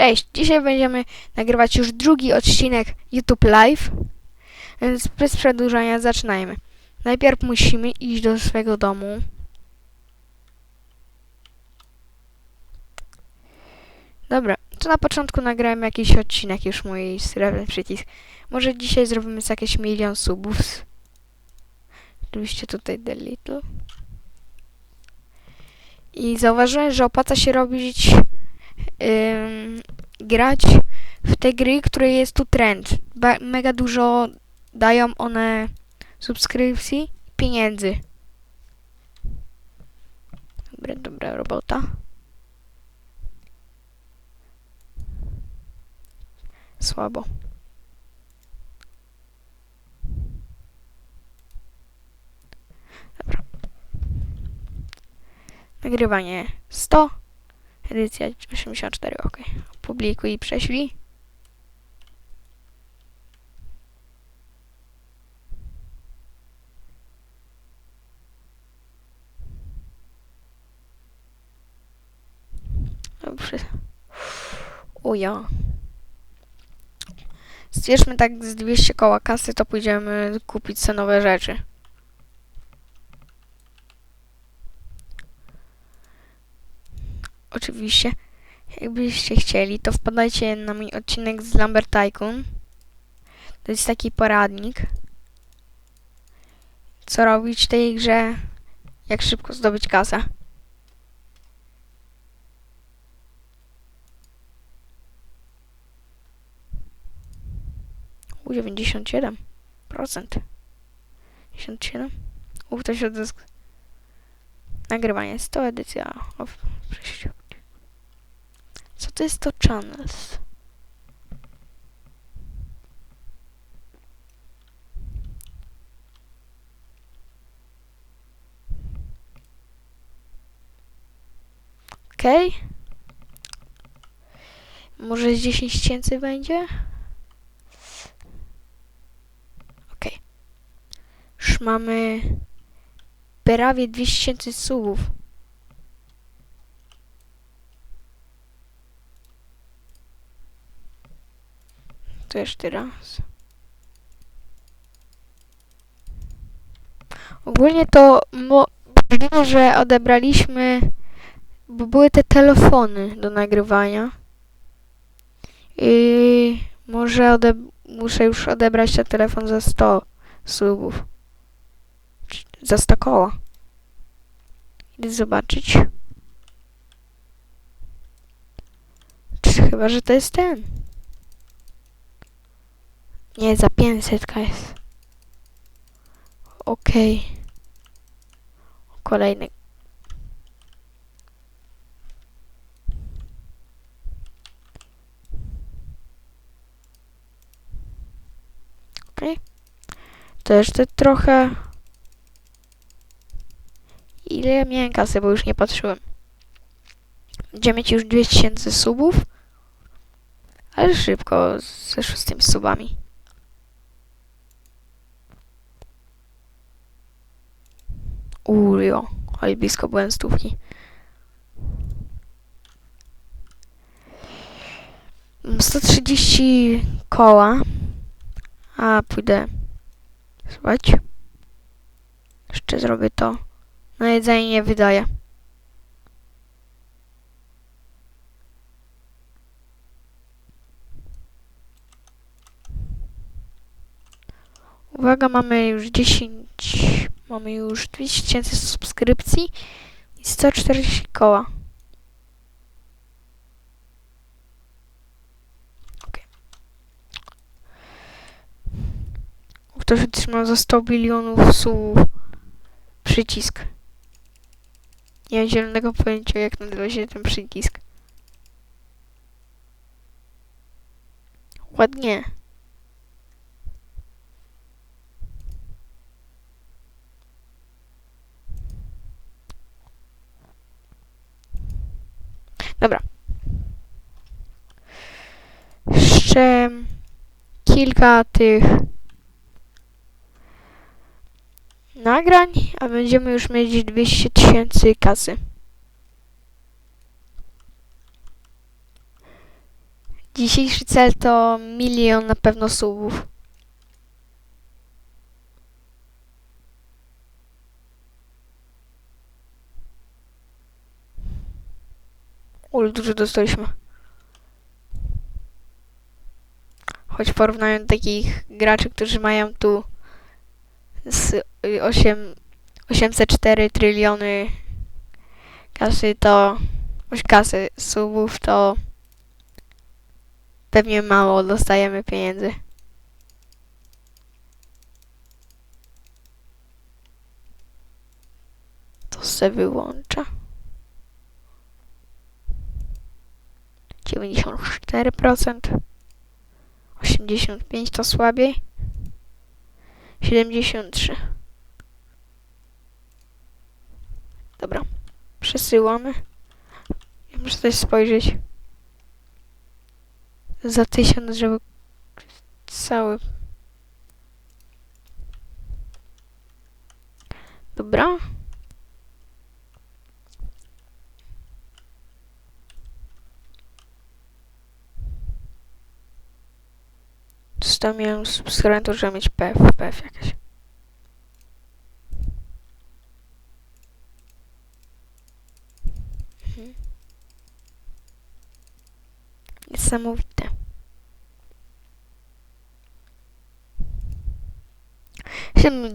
Cześć! Dzisiaj będziemy nagrywać już drugi odcinek YouTube Live. Więc bez przedłużania zaczynajmy. Najpierw musimy iść do swojego domu. Dobra, to na początku nagrałem jakiś odcinek już mój srebrny przycisk. Może dzisiaj zrobimy jakieś milion subów. Oczywiście tutaj little. I zauważyłem, że opłaca się robić grać w te gry, które jest tu trend. Ba mega dużo dają one subskrypcji pieniędzy. Dobra, dobra robota. Słabo. Dobra. Nagrywanie 100. Edycja 84, ok. Publikuj i prześlij. Dobrze. Uja. Stwierzmy tak z 200 koła kasy, to pójdziemy kupić sobie nowe rzeczy. Oczywiście, jakbyście chcieli, to wpadajcie na mój odcinek z Lambert Tycoon. To jest taki poradnik. Co robić w tej grze, jak szybko zdobyć kasę. U 97%. 97. U ktoś odzysk. Nagrywanie 100 edycja. O, przejściu. To jest to channels? Okej. Może z 10 tysięcy będzie? Okej. Już mamy prawie 200 tysięcy subów. To jeszcze raz. Ogólnie to mo- możliwe, że odebraliśmy, bo były te telefony do nagrywania. I może ode muszę już odebrać ten telefon za 100 subów. Za 100 koła. Idę zobaczyć. Czy chyba, że to jest ten. Nie, za 500 jest. Okej. Kolejny. Okej. To jeszcze trochę. Ile miałem kasy, bo już nie patrzyłem. Będziemy mieć już 200 tysięcy subów. Ale szybko zeszło z tymi subami. Ujo, ale blisko byłem stówki. Mam 130 koła, a pójdę spać. Jeszcze zrobię to. Na jedzenie nie wydaję. Uwaga, mamy już 10, mamy już 200 tysięcy subskrypcji i 140 koła. Okej. Ktoś otrzymał za 100 bilionów subów przycisk. Nie mam zielonego pojęcia, jak nazywa się ten przycisk. Ładnie. Dobra. Jeszcze kilka tych nagrań, a będziemy już mieć 200 tysięcy kasy. Dzisiejszy cel to milion na pewno subów. Ule, dużo dostaliśmy. Choć do takich graczy, którzy mają tu z y, 8, 804 tryliony kasy, to kasy subów, to pewnie mało dostajemy pieniędzy. To se wyłącza. 94%. 85 to słabiej. 73. Dobra. Przesyłamy. Ja muszę coś spojrzeć. Za tysiąc, żeby cały. Dobra. Sto milionów subskrybentów, żeby mieć PF, PF jakieś. Mhm. Niesamowite.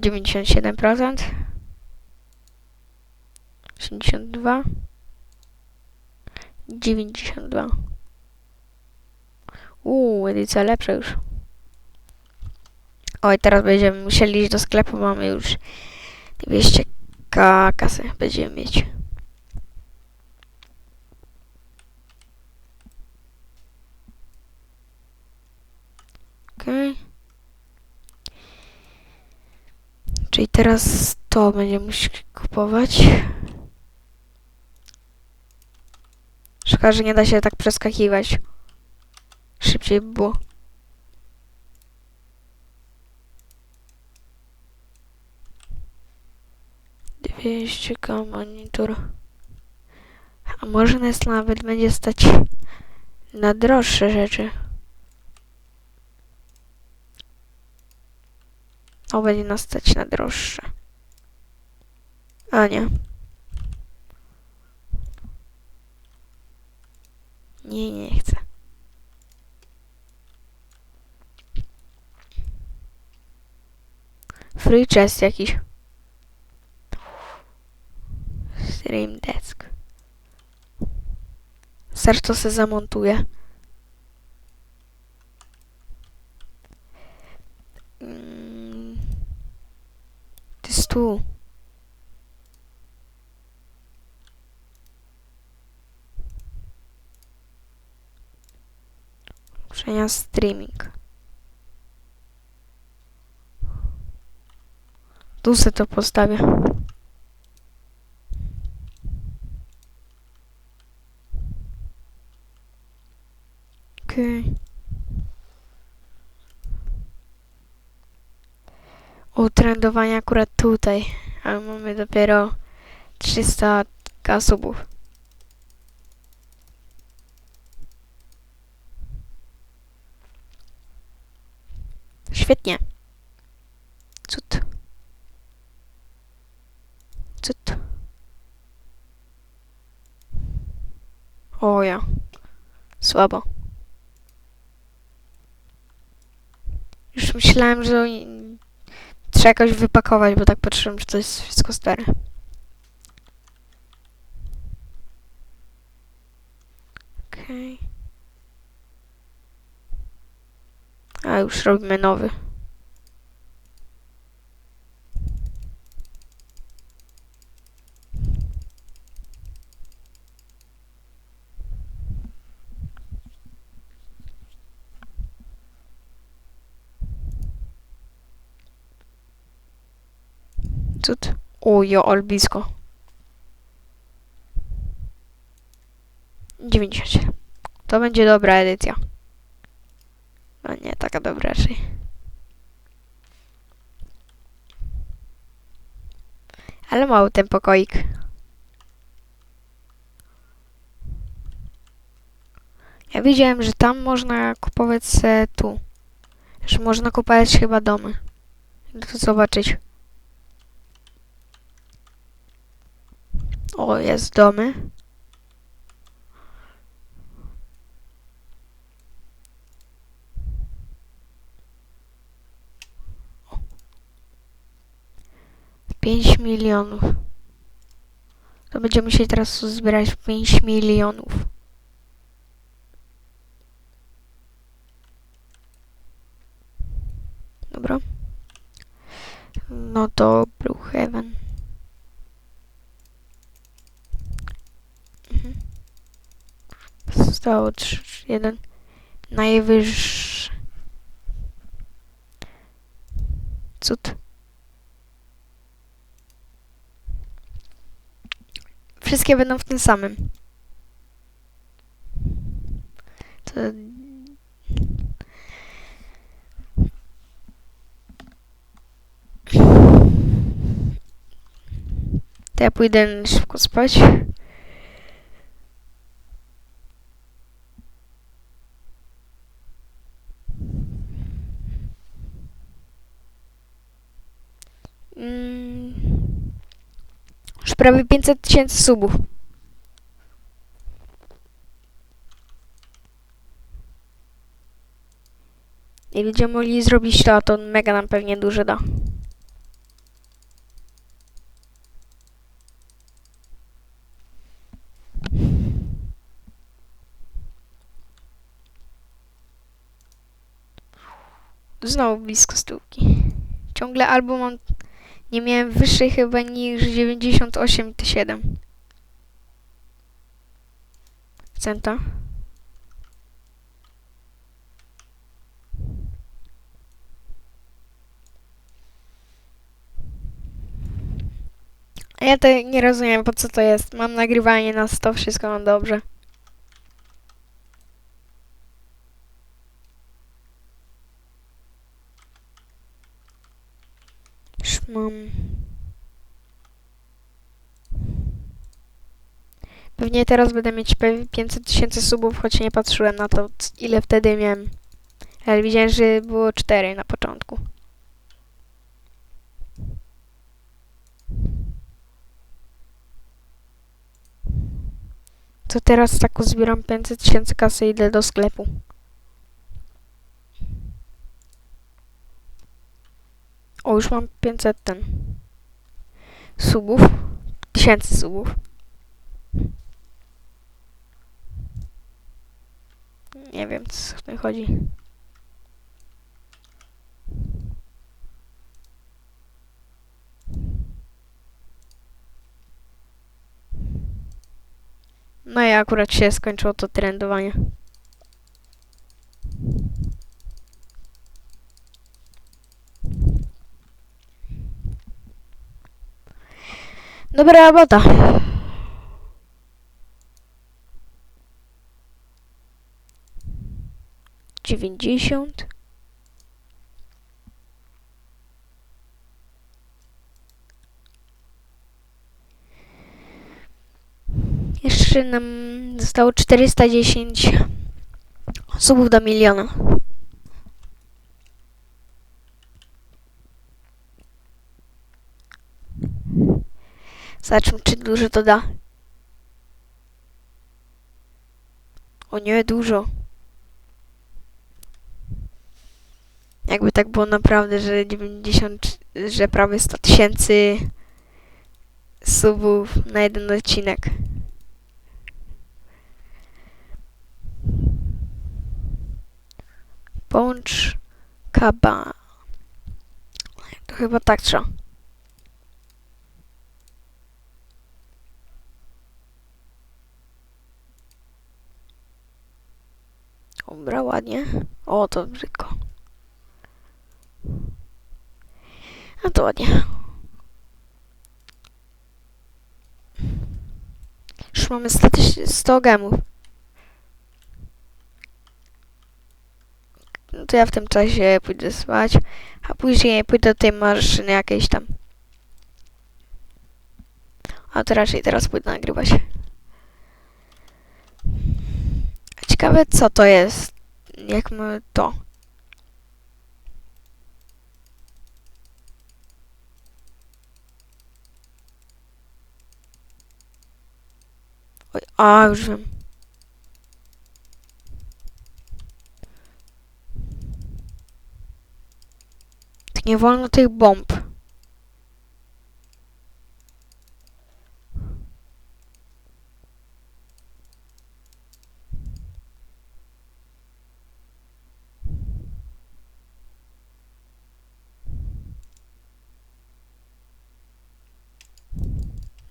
97%. 82. 92. Uuu, edycja lepsza już. Oj, teraz będziemy musieli iść do sklepu, mamy już 200 k kasy będziemy mieć. Okej. Czyli teraz to będziemy musieli kupować. Szkoda, że nie da się tak przeskakiwać. Szybciej by było. Dwieście K monitor. A może nas nawet będzie stać na droższe rzeczy. O, będzie nas stać na droższe. A nie. Nie, nie chcę. Free chest jakiś. Stream desk. Zaraz to se zamontuję. Mm. To jest tu. Przenia streaming. Tu se to postawię. Okej. O, trendowanie akurat tutaj. Ale mamy dopiero 300 kasubów. Świetnie. Cud. Cud. O ja. Słabo. Już myślałem, że trzeba jakoś wypakować, bo tak patrzyłem, że to jest wszystko stare. Okej. A już robimy nowy. Cud. O, jo, ale blisko. 90. To będzie dobra edycja. No nie, taka dobra raczej. Ale mały ten pokoik. Ja widziałem, że tam można kupować se tu. Że można kupować chyba domy. To zobaczyć. O, jest domy. 5 milionów. To będziemy musieli teraz zbierać 5 milionów. Dobra. No to Brookhaven. Mhm. Zostało 3, 1. Najwyższy. Cud. Wszystkie będą w tym samym. To... To ja pójdę szybko spać. Mm. Już prawie 500 tysięcy subów. I będziemy mogli zrobić to, a to mega nam pewnie dużo da. Znowu blisko stówki. Ciągle albo mam... Nie miałem wyższej chyba niż 98,7 centa. Ja to nie rozumiem po co to jest. Mam nagrywanie na 100, wszystko mam dobrze. Już mam... Pewnie teraz będę mieć pewnie 500 tysięcy subów, choć nie patrzyłem na to, ile wtedy miałem. Ale widziałem, że było 4 na początku. To teraz tak uzbieram 500 tysięcy kasy i idę do sklepu. O, już mam 500 ten subów. Tysięcy subów. Nie wiem, co w tym chodzi. No i akurat się skończyło to trendowanie. Dobra robota. Dziewięćdziesiąt. Jeszcze nam zostało 410 subów do miliona. Zobaczmy, czy dużo to da. O nie, dużo. Jakby tak było naprawdę, że 90, że prawie 100 tysięcy subów na jeden odcinek. Połącz kaba. To chyba tak trzeba. Dobra, ładnie. O, to brzydko. A to ładnie. Już mamy 100, tyś- 100 gemów. No to ja w tym czasie pójdę spać, a później pójdę do tej maszyny jakiejś tam. A to raczej teraz pójdę nagrywać. Ciekawe co to jest. Jak my to. Oj, a już wiem. Tak nie wolno tych bomb.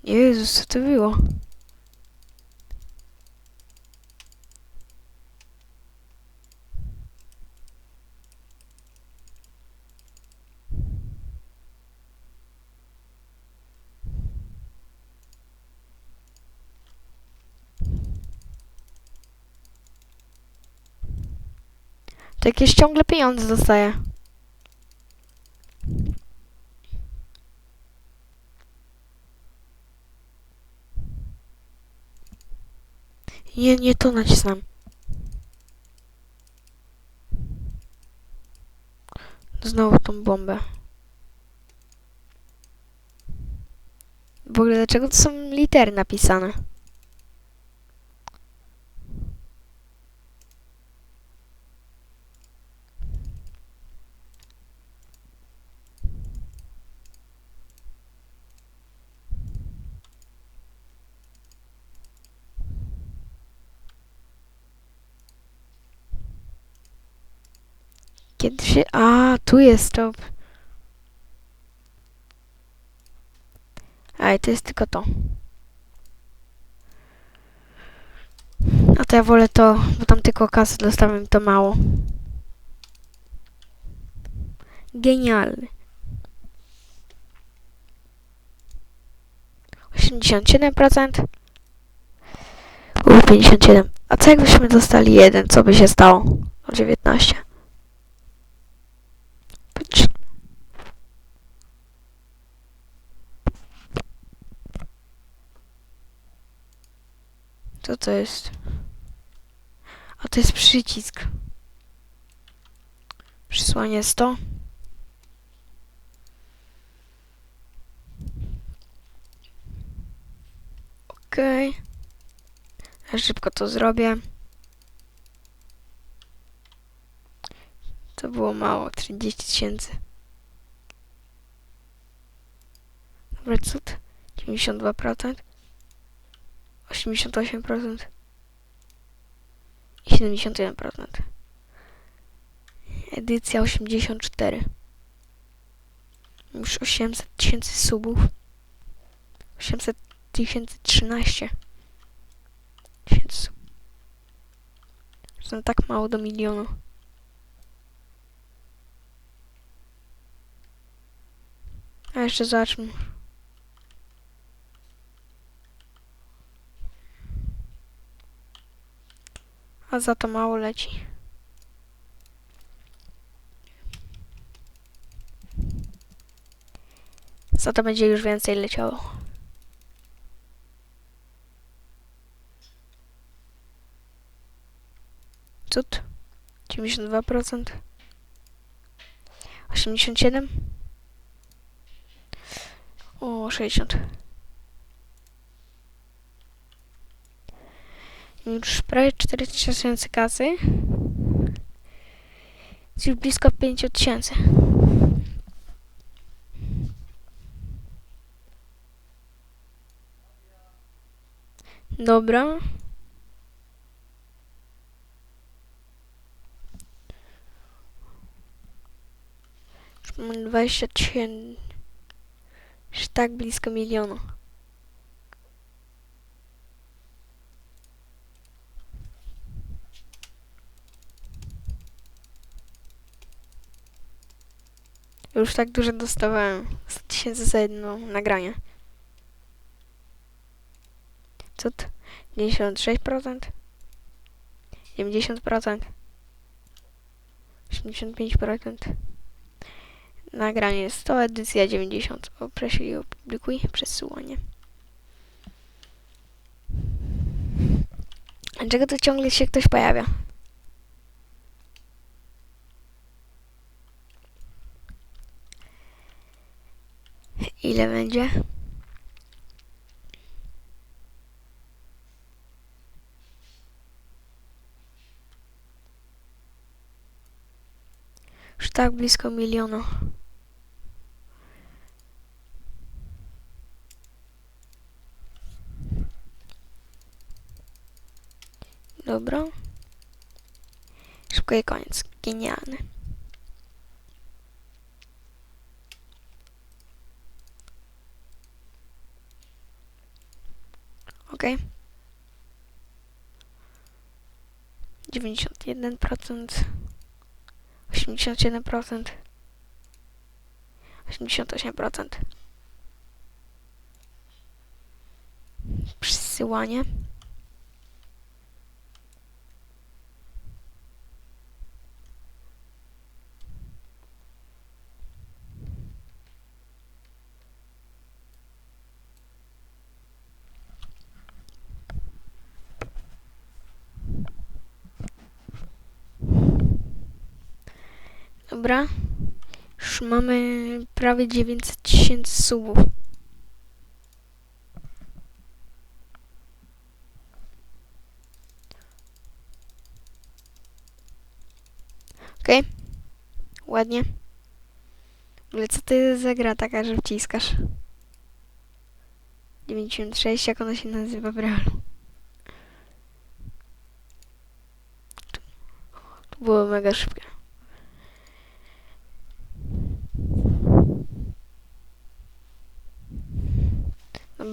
Jezus, co to było? To jakieś ciągle pieniądze dostaje. Nie, nie to nacisnąłem. Znowu tą bombę. W ogóle dlaczego to są litery napisane? Kiedy się... A, tu jest to. Aj, to jest tylko to. A to ja wolę to, bo tam tylko kasy dostałem, to mało. Genialny. 87%. U, 57. A co jakbyśmy dostali jeden, co by się stało? O 19. Co to jest? A to jest przycisk. Przysłanie 100. Okej. Ja Szybko to zrobię. To było mało, 30 tysięcy. Dobra, cud. 92%. 88% i 71%. Edycja 84. Już 800 tysięcy subów. 800 tysięcy 13 tysięcy subów. Są tak mało do miliona. A jeszcze zobaczmy. A za to mało leci. Za to będzie już więcej leciało. Cud. 92%. 87. O, 60. Już prawie 40 tysięcy kasy. Jest Już blisko 5 tysięcy. Dobra. Już mam 20 tysięcy. Już tak blisko miliona. Już tak dużo dostawałem. 100 tysięcy za jedno nagranie. Cud. 96%. 90%. 85%. Nagranie 100, edycja 90. O, prześlij, opublikuj, przesyłanie. Dlaczego tu ciągle się ktoś pojawia? Ile będzie? Już tak blisko miliona. Dobra. Szybko i koniec. Genialny. Okej. Dziewięćdziesiąt jeden procent. Osiemdziesiąt siedem Dobra. Już mamy prawie 900 tysięcy subów. Okej. Ładnie. Ale co to jest za gra taka, że wciskasz? 96, jak ona się nazywa w realu? To było mega szybkie.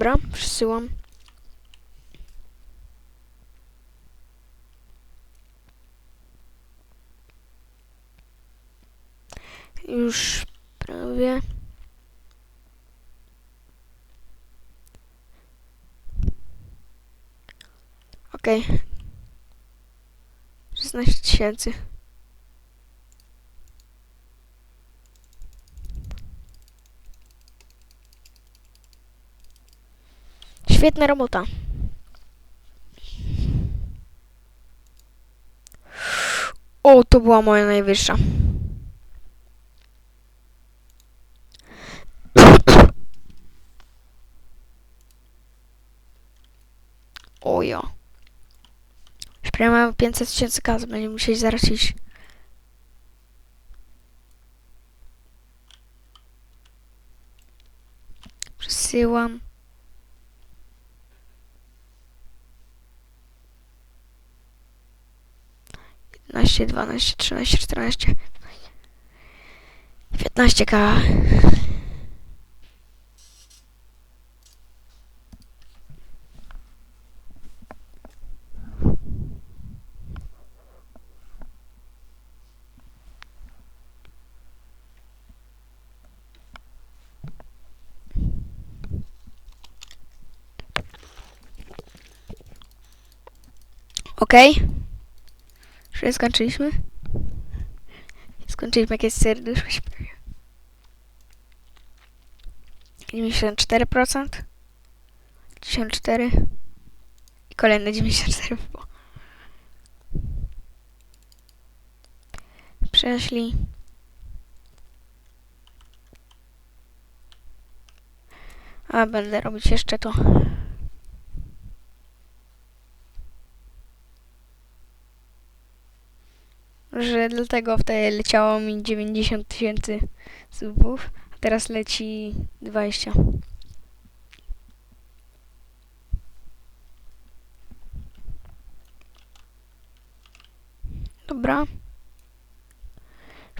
Dobra, przesyłam. Już prawie. Okej. 16 tysięcy. Świetna robota. O, to była moja najwyższa. Ojo. Już prawie mam 500 tysięcy kas, będziemy musieli zaraz iść. Przesyłam. Jedenaście, dwanaście, trzynaście, czternaście, piętnaście k. Już skończyliśmy? Skończyliśmy jakieś serduszko się pojawia. 94%. 94. I kolejne 94 było. Przeszli. A będę robić jeszcze to. Że dlatego wtedy leciało mi 90 tysięcy subów, a teraz leci 20. Dobra.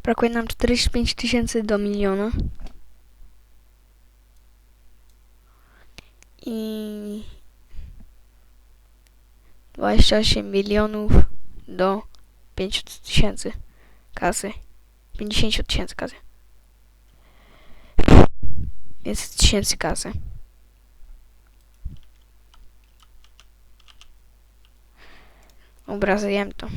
Brakuje nam 45 tysięcy do miliona. I 28 milionów do 500 tysięcy kasy. 50 tysięcy kasy. 500 tysięcy kasy. Obrazuję to.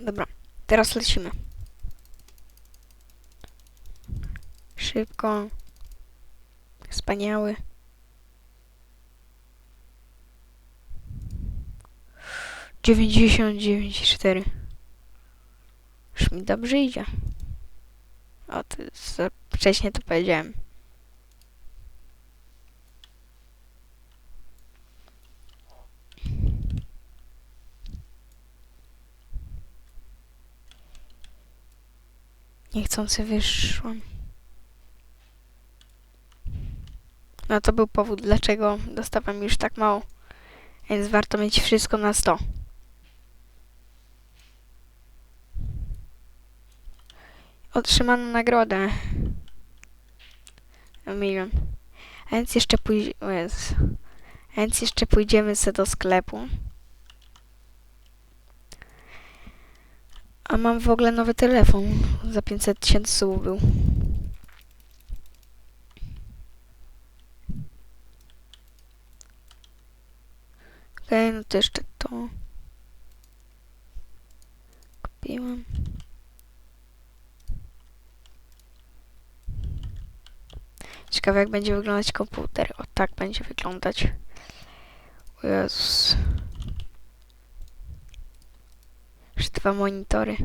Dobra, teraz lecimy. Szybko. Wspaniały. Dziewięćdziesiąt dziewięć cztery. Już mi dobrze idzie. O, to za wcześniej to powiedziałem. Niechcący wyszłam. No to był powód, dlaczego dostawałem już tak mało. Więc warto mieć wszystko na 100. Otrzymano nagrodę. Milion. A więc jeszcze pójdziemy. Więc jeszcze pójdziemy sobie do sklepu. A mam w ogóle nowy telefon. Za 500 tysięcy subów był. Okej, no to jeszcze to. Kupiłam. Ciekawe jak będzie wyglądać komputer. O tak będzie wyglądać. O Jezus. Dwa monitory.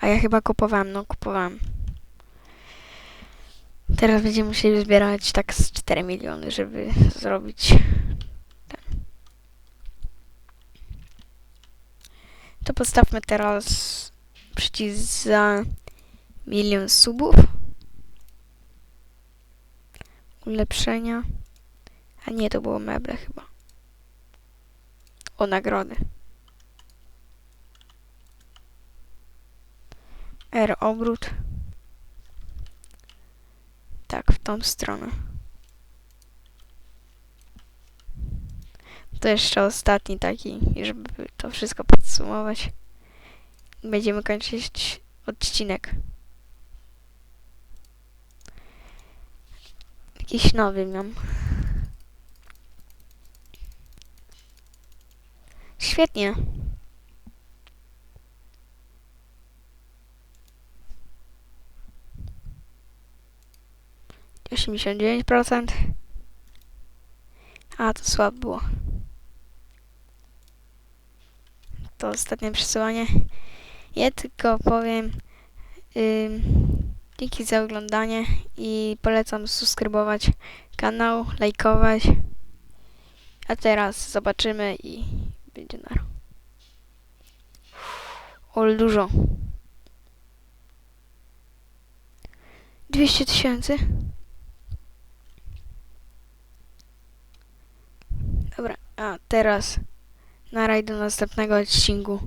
A ja chyba kupowałem, no kupowałem. Teraz będziemy musieli zbierać tak z 4 miliony, żeby zrobić. To postawmy teraz przycisk za milion subów. Ulepszenia. A nie, to było meble chyba. O nagrody. R obrót. Tak, w tą stronę. To jeszcze ostatni taki, żeby to wszystko podsumować. Będziemy kończyć odcinek. Jakiś nowy mam. Świetnie. Osiemdziesiąt dziewięć procent. A, to słabo było. To ostatnie przesyłanie. Ja tylko powiem ym, dzięki za oglądanie i polecam subskrybować kanał, lajkować. A teraz zobaczymy i będzie na. O, dużo. 200 tysięcy. Dobra, a teraz na raj do następnego odcinku.